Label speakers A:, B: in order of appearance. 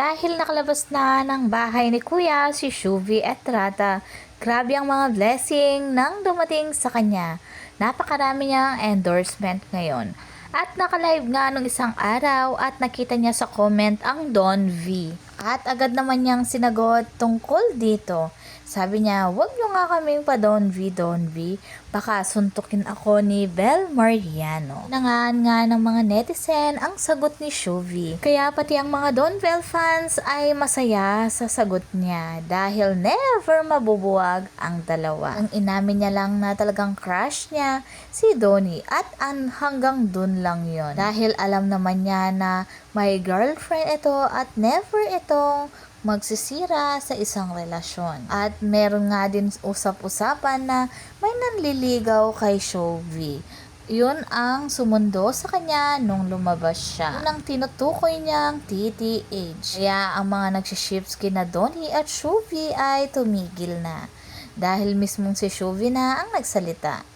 A: Dahil nakalabas na ng bahay ni Kuya si Shuvi at Rata, grabe ang mga blessing nang dumating sa kanya. Napakarami niyang endorsement ngayon. At nakalive nga nung isang araw at nakita niya sa comment ang Don V. At agad naman niyang sinagot tungkol dito. Sabi niya, wag niyo nga kaming pa Don V, Don V. Baka suntukin ako ni Bel Mariano. Nangaan nga ng mga netizen ang sagot ni Shuvi. Kaya pati ang mga Don Vel fans ay masaya sa sagot niya dahil never mabubuwag ang dalawa. Ang inamin niya lang na talagang crush niya si Donnie at an hanggang dun lang yon Dahil alam naman niya na may girlfriend ito at never itong magsisira sa isang relasyon. At meron nga din usap-usapan na may nanliligaw kay Shovie. Yun ang sumundo sa kanya nung lumabas siya. Yun ang tinutukoy niyang TTH. Kaya ang mga nagsiships kina Donnie at Shovie ay tumigil na. Dahil mismong si Shovie na ang nagsalita.